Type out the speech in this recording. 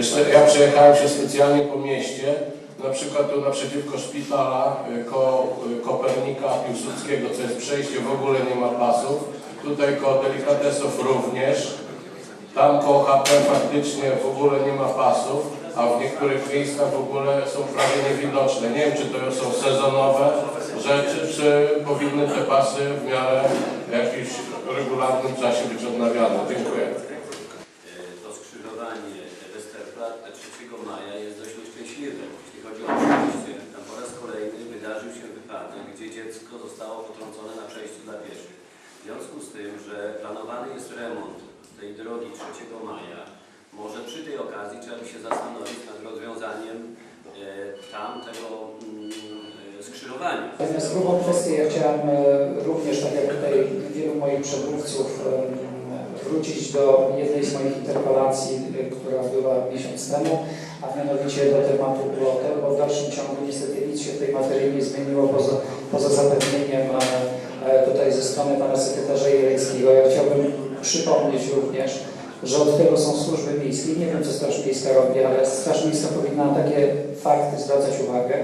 Jeszcze ja przejechałem się specjalnie po mieście, na przykład tu naprzeciwko szpitala, y, koło y, Kopernika Piłsudskiego, co jest przejście, w ogóle nie ma pasów. Tutaj koło delikatesów również. Tam koło HP faktycznie w ogóle nie ma pasów, a w niektórych miejscach w ogóle są prawie niewidoczne. Nie wiem, czy to są sezonowe rzeczy, czy powinny te pasy w miarę w jakimś regularnym czasie być odnawiane. Dziękuję. To skrzyżowanie Westerplatte 3 maja jest dość nieszczęśliwe. Jeśli chodzi o przejście, tam po raz kolejny wydarzył się wypadek, gdzie dziecko zostało potrącone na przejściu dla pieszych. W związku z tym, że planowany jest remont tej drogi 3 maja, może przy tej okazji trzeba by się zastanowić nad rozwiązaniem e, tam tego mm, e, skrzyżowania. Natomiast drugą kwestię ja chciałem e, również, tak jak tutaj wielu moich przedmówców, wrócić do jednej z moich interpelacji, e, która była miesiąc temu, a mianowicie do tematu plotem, bo w dalszym ciągu niestety nic się w tej materii nie zmieniło poza, poza zapewnieniem e, e, tutaj ze strony pana sekretarza Jeleckiego. Ja chciałbym przypomnieć również, że od tego są służby miejskie. Nie wiem, co Straż Miejska robi, ale Straż Miejska powinna na takie fakty zwracać uwagę.